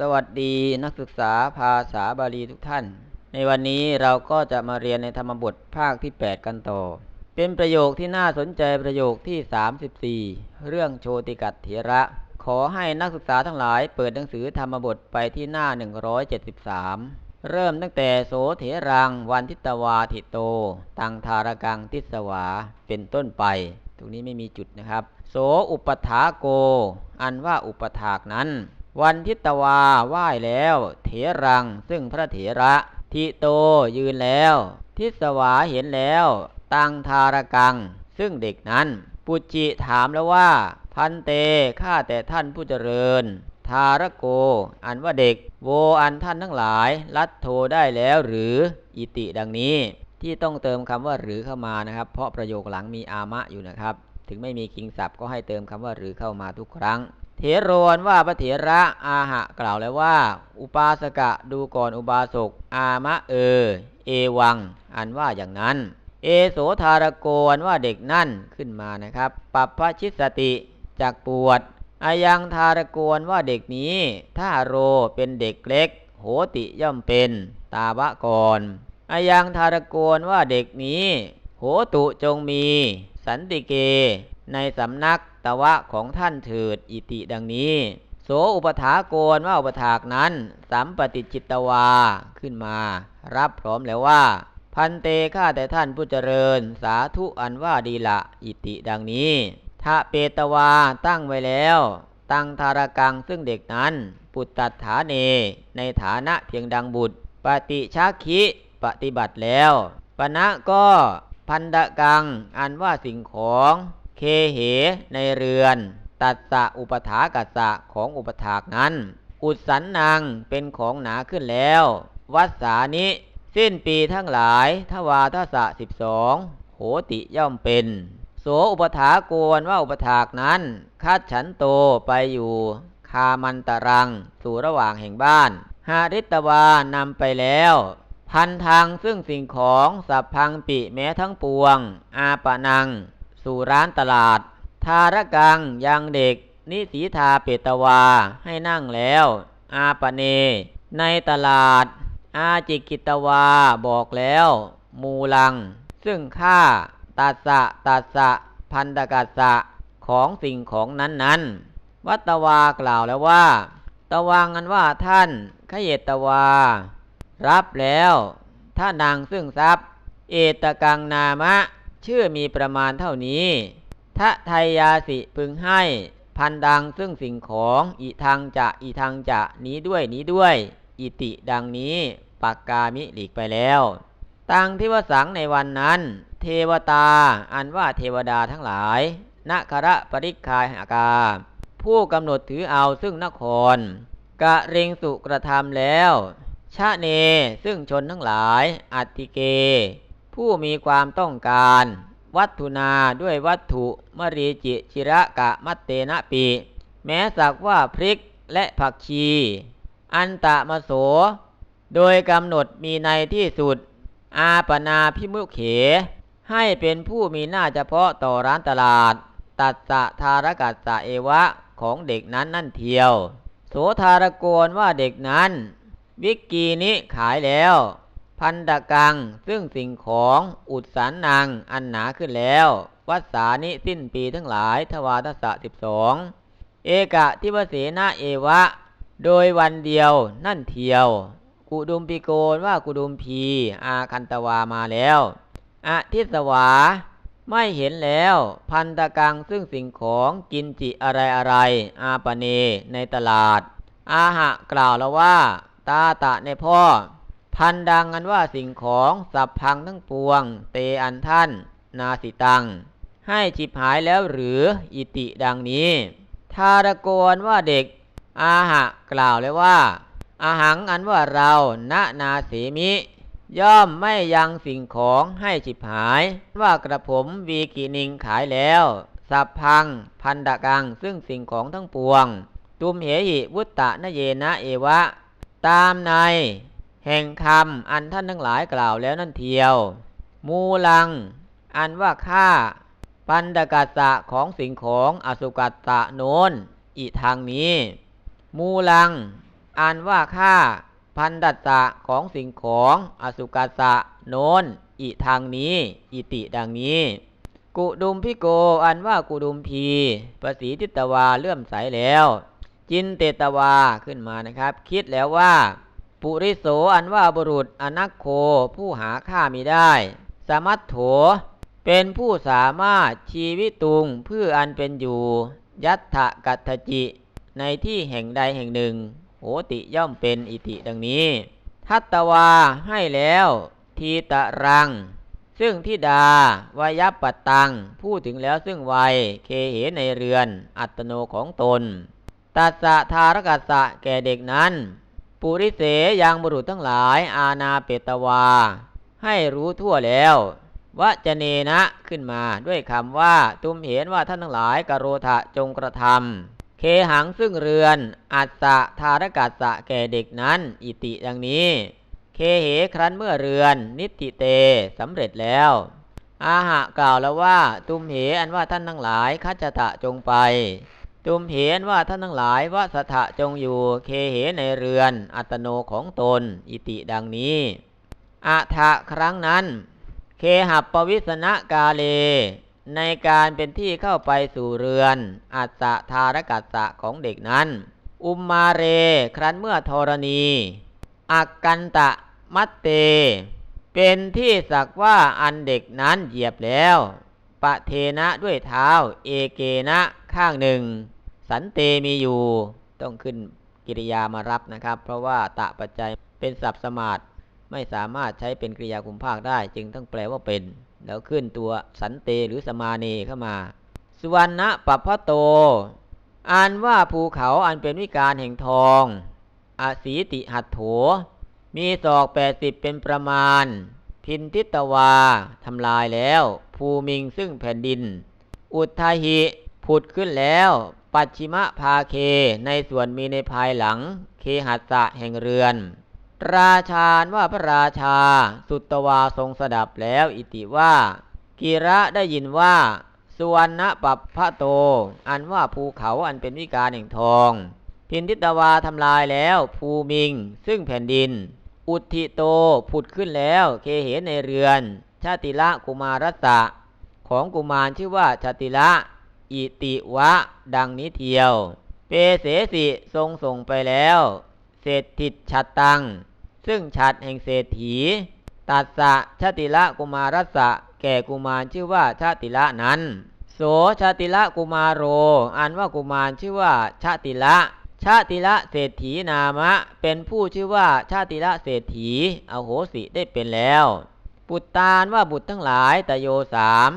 สวัสดีนักศึกษาภาษาบาลีทุกท่าน ในวันนี้เราก็จะมาเรียนในธรรมบทภาคที่ 8 กันต่อ เป็นประโยคที่น่าสนใจประโยคที่ 34 เรื่องโชติกัตเถระ ขอให้นักศึกษาทั้งหลายเปิดหนังสือธรรมบทไปที่หน้า 173 เริ่มตั้งแต่โสเถรังวันทิตวาทิโต ตังทารกังทิสวาเป็นต้นไป ตรงนี้ไม่มีจุดนะครับ โสอุปถาโก อันว่าอุปถากนั้น วันทิตวาไหว้แล้ว เถรังซึ่งพระเถระทิโตยืนแล้ว ทิสวาเห็นแล้ว ตังทารกัง ซึ่งเด็กนั้น ปุจจิถามแล้วว่า พันเตข้าแต่ท่านผู้เจริญ ทารโก อันว่าเด็ก โวอันท่านทั้งหลาย ลัดโทได้แล้วหรืออิติดังนี้ ที่ต้องเติมคำว่าหรือเข้ามานะครับ เพราะประโยคหลังมีอามะอยู่นะครับ ถึงไม่มีคิงศัพท์ก็ให้เติมคำว่าหรือเข้ามาทุกครั้ง เถโรนว่าพระเถระอาหะกล่าวแล้วว่า อุปาสกะดูก่อนอุบาสก อามะเออเอวัง อันว่าอย่างนั้น เอโสธารโกนว่าเด็กนั่นขึ้นมานะครับ ปัปพชิสติจากปวดอายังทารโกนว่าเด็กนี้ถ้าโรเป็นเด็กเล็ก โหติย่อมเป็น ตาบะกรอายังทารโกนว่าเด็กนี้ โหตุจงมี สันติเก ในสำนักตะวะของท่านเถิดอิติดังนี้ โสอุปถาโกนว่าอุปถากนั้น สัมปติจิตตวาขึ้นมา รับพร้อมแล้วว่า พันเตข้าแต่ท่านผู้เจริญ สาธุอันว่าดีละอิติดังนี้ทะเปตวาตั้งไว้แล้ว ตั้งทารกังซึ่งเด็กนั้น ปุตตัฐาเน ในฐานะเพียงดังบุตร ปฏิชาคิปฏิบัติแล้วปณะก็พันดกัง อันว่าสิ่งของ เคเหในเรือน ตัสสะอุปถากัสสะของอุปถากนั้น อุดสันนังเป็นของหนาขึ้นแล้ว วัสสานิสิ้นปีทั้งหลายทวาทศะสิบสองโหติย่อมเป็นโสอุปถาโกนว่าอุปถากนั้นคัดฉันโตไปอยู่ คามันตรัง สู่ระหว่างแห่งบ้านหาริตวานำไปแล้ว พันทางซึ่งสิ่งของสับพังปิแม้ทั้งปวง อาปะนัง สู่ร้านตลาด ทารกังยังเด็ก นิสีทาเปตวาให้นั่งแล้ว อาปเน ในตลาด อาจิกิตวาบอกแล้ว มูลัง ซึ่งค่าตัสะตัสะพันตกัสสะของสิ่งของนั้นๆวัตวากล่าวแล้วว่า ตวังกันว่าท่านขยตวา รับแล้ว ถ้านางซึ่งทรัพย์ เอตกังนามะ ชื่อมีประมาณเท่านี้ทะไทยาสิพึงให้ พันดังซึ่งสิ่งของอีทางจะอีทางจะนี้ด้วยนี้ด้วย อิติดังนี้ปักกามิหลีกไปแล้วตังที่วสังในวันนั้น เทวตา อันว่าเทวดาทั้งหลายนาคระปริคายหากา ผู้กำหนดถือเอาซึ่งนคร กะเริงสุกระทำแล้ว ชะเนซึ่งชนทั้งหลาย อัติเก ผู้มีความต้องการ วัตถุนาด้วยวัตถุมรีจิชิระกะมัตเตนะปี แม้สักว่าพริกและผักชี อันตะมโส โดยกำหนดมีในที่สุด อาปนาพิมุเข ให้เป็นผู้มีหน้าเฉพาะต่อร้านตลาด ตัดสะทารกัสสะเอวะของเด็กนั้นนั่นเทียว โสธารโกนว่าเด็กนั้น วิกกีนี้ขายแล้ว พันตะกัง ซึ่งสิ่งของอุดสารนางอันหนาขึ้นแล้ว วัดสานิสิ้นปีทั้งหลายทวารทศะสิบสองเอกะทิวเสนาเอวะ โดยวันเดียวนั่นเทียว กุดุมปิโกนว่ากุดุมพี อาคันตวามาแล้วอาทิสวา ไม่เห็นแล้ว พันตะกังซึ่งสิ่งของกินจิอะไรอะไร อาปเนในตลาด อาหะกล่าวแล้วว่า ตาตะในพ่อ พันดังอันว่าสิ่งของสับพังทั้งปวง เตอันท่าน นาสิตัง ให้จิบหายแล้วหรืออิติดังนี้ ทารโกนว่าเด็ก อาหะกล่าวเลยว่าอาหังอันว่าเราณนาเสมิ ย่อมไม่ยังสิ่งของให้ฉิบหาย ว่ากระผมวีกินิงขายแล้ว สับพัง พันดะกัง ซึ่งสิ่งของทั้งปวง ตุมเหหิวุตตะนเยนะเอวะ ตามใน แห่งคำอันท่านทั้งหลายกล่าวแล้วนั่นเทียว มูลัง อันว่าค่าปันดกัสสะของสิ่งของอสุกัสสะโนนอีทางนี้ มูลัง อันว่าค่าพันดัสสะของสิ่งของอสุกัสสะโน้นอิทางนี้ อิติดังนี้ กุดุมพิโกอันว่ากุดุมพีประสีทิตวาเลื่อมใสแล้ว จินเตตวาขึ้นมานะครับ คิดแล้วว่า ปุริโสอันว่าบุรุษอนักโคผู้หาค่ามิได้สามัตโถ เป็นผู้สามารถชีวิตุงเพื่ออันเป็นอยู่ ยัตถกัตจิ ในที่แห่งใดแห่งหนึ่งโหติย่อมเป็นอิติดังนี้ ทัตตวาให้แล้ว ทีตะรัง ซึ่งทิดาวายปตตัง พูดถึงแล้วซึ่งวัยเคเหในเรือน อัตโนของตนตัสสะทารกัสสะแก่เด็กนั้น ปุริเสยังบุรุษทั้งหลาย อาณาเปตวา ให้รู้ทั่วแล้ววจเนนะขึ้นมาด้วยคำว่าตุมเห็นว่าท่านทั้งหลายกโรธะจงกระทำเคหังซึ่งเรือน อัสสะทารกัสสะแก่เด็กนั้น อิติดังนี้ เคเหครั้นเมื่อเรือน นิติเตสำเร็จแล้ว อาหะกล่าวแล้วว่า ตุมเหอันว่าท่านทั้งหลายคัจจตะจงไป ตุมเหอันว่าท่านทั้งหลายวสถะจงอยู่เคเหในเรือน อัตโนของตน อิติดังนี้อะทะครั้งนั้น เคหับปวิสนะกาเล ในการเป็นที่เข้าไปสู่เรือน อัสสะทารกัสสะของเด็กนั้น อุมมาเร ครั้นเมื่อธรณี อักกันตะมัตเต เป็นที่สักว่าอันเด็กนั้นเหยียบแล้ว ปะเทนะด้วยเท้า เอเกนะข้างหนึ่ง สันเตมีอยู่ต้องขึ้นกิริยามารับนะครับ เพราะว่าตะปัจจัยเป็นศัพท์สมาดไม่สามารถใช้เป็นกริยาคุมภาคได้ จึงต้องแปลว่าเป็น แล้วขึ้นตัวสันเตหรือสมาเนเข้ามา สุวรรณปัพพโตอ่านว่าภูเขาอันเป็นวิการแห่งทองอสีติหัตโถ มีศอกแปดสิบเป็นประมาณ พินทิตวาทำลายแล้ว ภูมิงซึ่งแผ่นดิน อุทาหิ ผุดขึ้นแล้ว ปัจฉิมภาเค ในส่วนมีในภายหลัง เคหัสะแห่งเรือน ราชาว่าพระราชา สุตวาทรงสดับแล้วอิติว่ากีระได้ยินว่าสุวรรณปัปพระโต อันว่าภูเขาอันเป็นวิการแห่งทอง พินทิตวาทำลายแล้วภูมิง ซึ่งแผ่นดิน อุทิโตผุดขึ้นแล้วเคเหในเรือน ชาติละกุมารสะของกุมารชื่อว่าชาติละ อิติวะ ดังนี้เทียว เปเสสิทรงส่งไปแล้ว เศรษฐิชัดตัง ซึ่งฉัดแห่งเศรษฐี ตัสสะชาติละกุมารสะแก่กุมารชื่อว่าชาติละนั้น โสชาติละกุมารโร อันว่ากุมารชื่อว่าชาติละ ชาติละเศรษฐีนามะ เป็นผู้ชื่อว่าชาติละเศรษฐี อโหสิได้เป็นแล้ว ปุตตานว่าบุตรทั้งหลายตโยสาม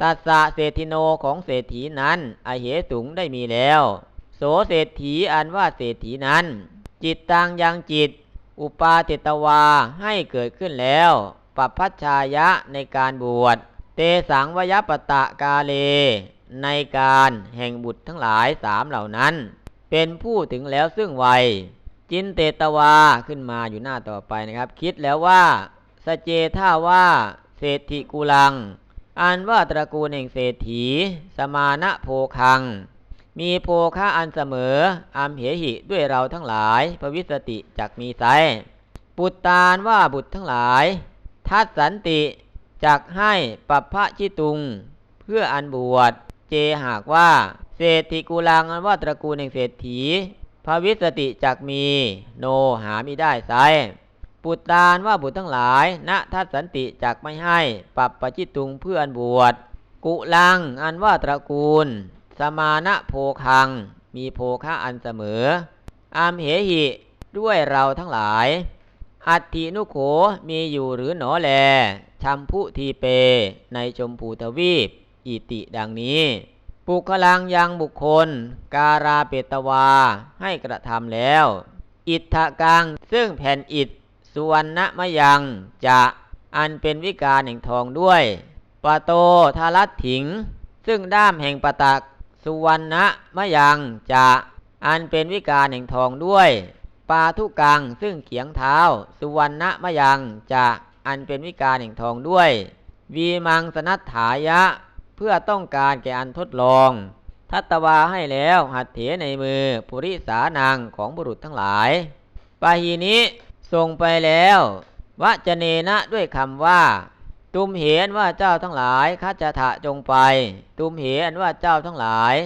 ตัสสะเศรษฐิโนของเศรษฐีนั้นอเหตุงได้มีแล้ว โสเศรษฐีอันว่าเศรษฐีนั้น จิตตังยังจิต อุปาเตตวาให้เกิดขึ้นแล้วปัพพัชชายะในการบวช เตสังวยปตะกาเล ในการแห่งบุตรทั้งหลายสามเหล่านั้น เป็นผู้ถึงแล้วซึ่งวัย จินเตตวาขึ้นมาอยู่หน้าต่อไปนะครับ คิดแล้วว่า สเจท่าว่า เศรษฐิกุลัง อันว่าตระกูลแห่งเศรษฐี สมานะโพคัง มีโพคะอันเสมออัมเหหิด้วยเราทั้งหลายพวิสติจักมีไซปุตตานว่าบุตรทั้งหลาย ทัดสันติจักให้ปัพพะชิตุง เพื่ออันบวชเจหากว่าเศรษฐิกุลังอันว่าตระกูลแห่งเศรษฐีพวิสติจักมี โนหามิได้ไซ ปุตตานว่าบุตรทั้งหลายณทัศสันติจักไม่ให้ปรับปจิตุงเพื่อนบวช กุลังอันว่าตระกูล สมานะโพคัง มีโพคะอันเสมอ อามเหหิด้วยเราทั้งหลาย อัตถินุโขมีอยู่หรือหนอแลชัมพุทีเป ในชมพูทวีป อิติดังนี้ ปุคลังยังบุคคล การาเปตวาให้กระทำแล้ว อิทธกังซึ่งแผ่นอิฐ สุวรรณมะยังจะอันเป็นวิการแห่งทองด้วยปะโตทารัตถิง ซึ่งด้ามแห่งปะตักสุวรรณมะยังจะอันเป็นวิการแห่งทองด้วยปาทุกังซึ่งเขียงเท้า สุวรรณมะยังจะอันเป็นวิการแห่งทองด้วย วีมังสนัตถายะ เพื่อต้องการแก่อันทดลอง ทัตตวาให้แล้วหัตเถในมือ ปุริสานังของบุรุษทั้งหลายปาหีนี้ ส่งไปแล้ววะจเนนะด้วยคำว่า ตุมเหนว่าเจ้าทั้งหลายคัจจะทะจงไป ตุมเหนว่าเจ้าทั้งหลาย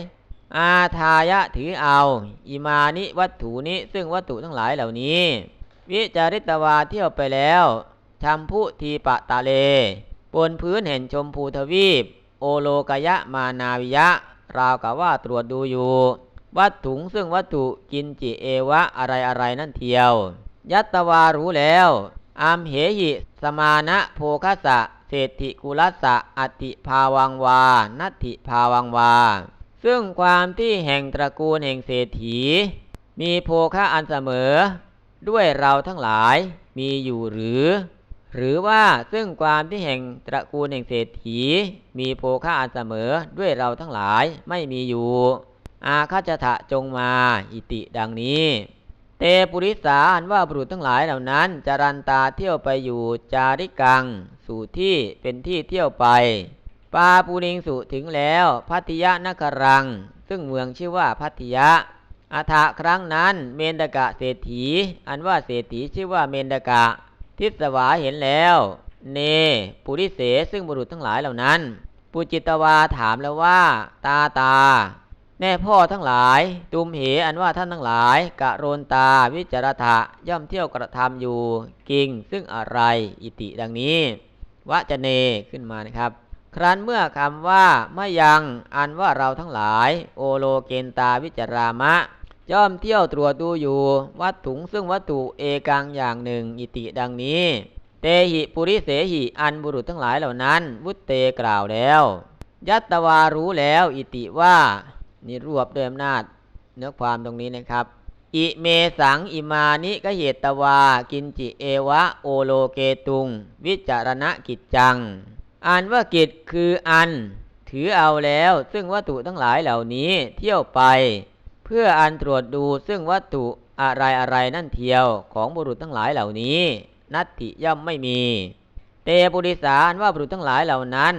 อาทายะถือเอา อิมานิวัตถุนี้ซึ่งวัตถุทั้งหลายเหล่านี้ วิจาริตวาเที่ยวไปแล้วชัมพุทีปะตะเล บนพื้นเห็นชมพูทวีป โอโลกยะมานาวิยะ ราวกับว่าตรวจดูอยู่ วัตถุซึ่งวัตถุกินจิเอวะอะไรอะไรนั่นเทียว ยัตวารู้แล้วอามเหหิสมานะโภคสะเศรษฐิกุลัสสะอติภาวังวานัตถิภาวังวา ซึ่งความที่แห่งตระกูลแห่งเศรษฐี มีโภคะอันเสมอ ด้วยเราทั้งหลายมีอยู่หรือ หรือว่าซึ่งความที่แห่งตระกูลแห่งเศรษฐี มีโภคะอันเสมอด้วยเราทั้งหลายไม่มีอยู่ อาคาจทะจงมา อิติดังนี้ เตปุริสาอันว่าบุรุษทั้งหลายเหล่านั้นจารันตาเที่ยวไปอยู่จาริกัง สู่ที่เป็นที่เที่ยวไป ปาปูนิงสุถึงแล้วพัทยานครัง ซึ่งเมืองชื่อว่าพัทยะอาถะครั้งนั้นเมนดกะเศรษฐี อันว่าเศรษฐีชื่อว่าเมนดกะ ทิศวาเห็นแล้ว เน ปุริเสซึ่งบุรุษทั้งหลายเหล่านั้น ปุจิตวาถามแล้วว่า ตาตา แน่พ่อทั้งหลาย ตุมเหอันว่าท่านทั้งหลาย กะโรนตาวิจารถะย่อมเที่ยวกระทำอยู่กิง ซึ่งอะไรอิติดังนี้วะจะเนขึ้นมานะครับ ครั้นเมื่อคำว่าไม่ยังอันว่าเราทั้งหลาย โอโลเกนตาวิจารามะย่อมเที่ยวตรวจดูอยู่ วัตถุงซึ่งวัตถุเอกังอย่างหนึ่งอิติดังนี้ เตหิปุริเสหิอันบุรุษทั้งหลายเหล่านั้นวุตเตกล่าวแล้ว ยัตตวารู้แล้วอิติว่า นี่รวบด้วยอำนาจเนื้อความตรงนี้นะครับ อิเมสังอิมานิกเหตตวา กินจิเอวะโอโลเกตุง วิจารณกิจจังอ่านว่ากิจคืออัน ถือเอาแล้ว ซึ่งวัตถุทั้งหลายเหล่านี้เที่ยวไป เพื่ออันตรวจดูซึ่งวัตถุอะไรอะไรนั่นเทียวของบุรุษทั้งหลายเหล่านี้ นัตถิย่อมไม่มี เตปุริสานว่าบุรุษทั้งหลายเหล่านั้น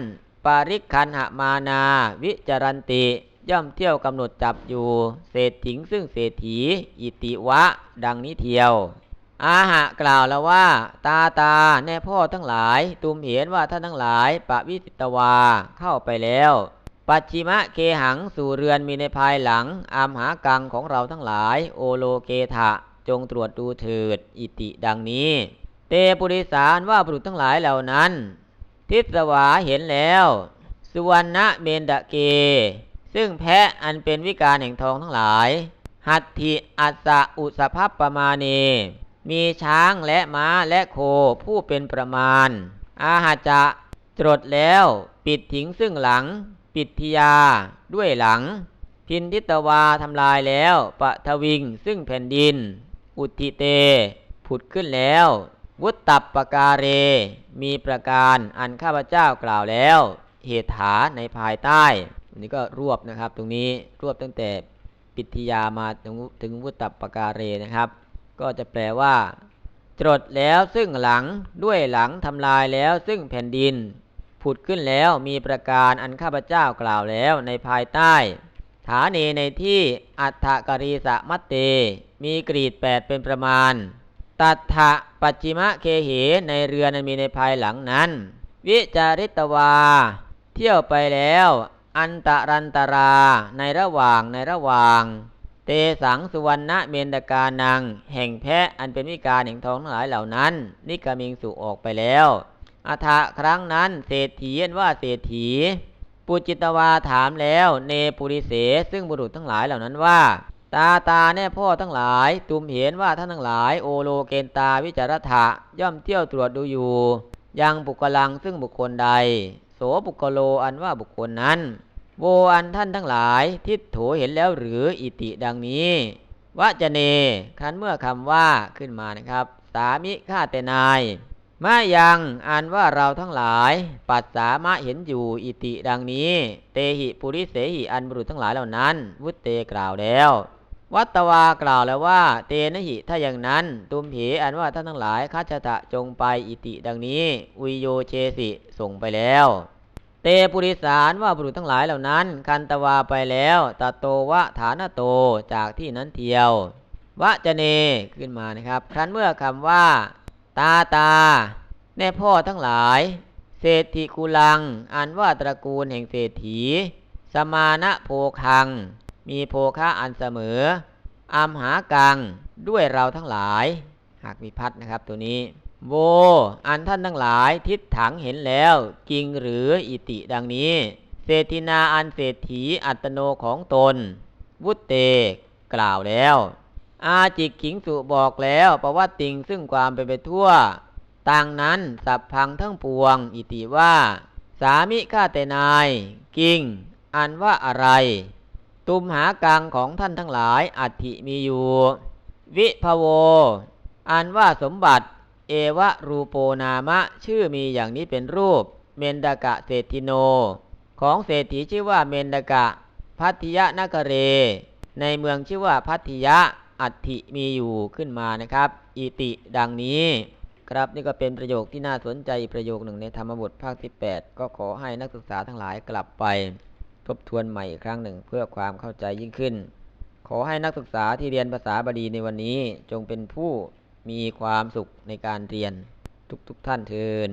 ปาริคันหมานา วิจารันติ ย่อมเที่ยวกำหนดจับอยู่เศรษฐิงซึ่งเศรษฐีอิติวะ ดังนี้เทียว อาหะกล่าวแล้วว่า ตาตาแน่พ่อทั้งหลาย ตุมเห็นว่าท่านทั้งหลายปะวิสิตวาเข้าไปแล้วปัจฉิมะเคหังสู่เรือนมีในภายหลัง อามหากังของเราทั้งหลาย โอโลเกทะ จงตรวจดูเถิด อิติดังนี้ เตปุริสารว่าบุรุษทั้งหลายเหล่านั้น ทิศวาเห็นแล้ว สุวรรณเมนดะเก ซึ่งแพะอันเป็นวิการแห่งทองทั้งหลาย หัตถิอัสะอุสภพปมาเน มีช้างและม้าและโคผู้เป็นประมาณ อาหาจะจรดแล้วปิดถิงซึ่งหลัง ปิดทิยา ด้วยหลัง พินทิตวาทำลายแล้วปะทวิงซึ่งแผ่นดิน อุทิเต ผุดขึ้นแล้ว วุตตับปการเร มีประการอันข้าพเจ้ากล่าวแล้ว เหตุถาในภายใต้ อันนี้ก็รวบนะครับ ตรงนี้รวบตั้งแต่ปิทยามาถึงถึงวุตตปการเรนะครับ ก็จะแปลว่าจรดแล้วซึ่งหลังด้วยหลังทำลายแล้วซึ่งแผ่นดิน ผุดขึ้นแล้วมีประการอันข้าพเจ้ากล่าวแล้วในภายใต้ ฐานีในที่อัฏฐกรีสะมัตเต มีกรีดแปดเป็นประมาณ ตัทธะปัจจิมะเคเหในเรือนั้นมีในภายหลังนั้น วิจาริตวา เที่ยวไปแล้ว อันตรันตราในระหว่างในระหว่าง เตสังสุวรรณเมนตกานัง แห่งแพะอันเป็นวิการแห่งทองทั้งหลายเหล่านั้น นิกามิงสุออกไปแล้วอัฐะครั้งนั้นเศรษฐีอันว่าเศรษฐี ปุจิตวาถามแล้วเนปุริเสซึ่งบุรุษทั้งหลายเหล่านั้นว่า ตาตาแน่พ่อทั้งหลาย ตุมเห็นว่าท่านทั้งหลายโอโลเกนตาวิจารถะย่อมเที่ยวตรวจดูอยู่ ยังบุคคลังซึ่งบุคคลใด โสบุคโลอันว่าบุคคลนั้น โวอันท่านทั้งหลายทิฏโถเห็นแล้วหรืออิติดังนี้วะจะเนคันเมื่อคำว่าขึ้นมานะครับ สามิฆาเตนายมายังอันว่าเราทั้งหลาย ปัสสามะเห็นอยู่อิติดังนี้ เตหิปุริเสหิอันบุรุษทั้งหลายเหล่านั้น วุตเตกล่าวแล้ว วัตวากล่าวแล้วว่า เตนะหิถ้าอย่างนั้น ตุมผีอันว่าท่านทั้งหลายคัจตะจงไปอิติดังนี้อุยโยเชสิส่งไปแล้ว เตปุริสารว่าบุรุษทั้งหลายเหล่านั้น คันตวาไปแล้วตโตวะฐานโตจากที่นั้นเทียววะจะเนขึ้นมานะครับ ครั้นเมื่อคำว่า ตาตา แน่พ่อทั้งหลาย เศรษฐิกุลัง อันว่าตระกูลแห่งเศรษฐี สมานะโภคัง มีโภคะอันเสมออามหากังด้วยเราทั้งหลาย หากมีพัดนะครับตัวนี้ โว อันท่านทั้งหลายทิศถังเห็นแล้ว จริงหรืออิติดังนี้ เศรษฐินาอันเศรษฐีอัตโนของตน วุตเตกล่าวแล้ว อาจิกขิงสุบอกแล้วประวัติติงซึ่งความเป็นไปทั่วต่างนั้นสับพังทั้งปวง อิติว่า สามิข้าแต่นาย กิง อันว่าอะไร ตุมหากังของท่านทั้งหลายอัฐิมีอยู่ วิภโว อันว่าสมบัติ เอวะรูโปนามะ ชื่อมีอย่างนี้เป็นรูป เมนดกะเศรษฐิโน ของเศรษฐีชื่อว่าเมนดกะ พัทยนกเร ในเมืองชื่อว่าพัทยะอัฐิมีอยู่ขึ้นมานะครับ อิติดังนี้ ครับนี่ก็เป็นประโยคที่น่าสนใจประโยคหนึ่งในธรรมบทภาคที่8ก็ขอให้นักศึกษาทั้งหลายกลับไป ทบทวนใหม่อีกครั้งหนึ่งเพื่อความเข้าใจยิ่งขึ้น ขอให้นักศึกษาที่เรียนภาษาบาลีในวันนี้จงเป็นผู้มีความสุขในการเรียนทุกๆทท่านเทิน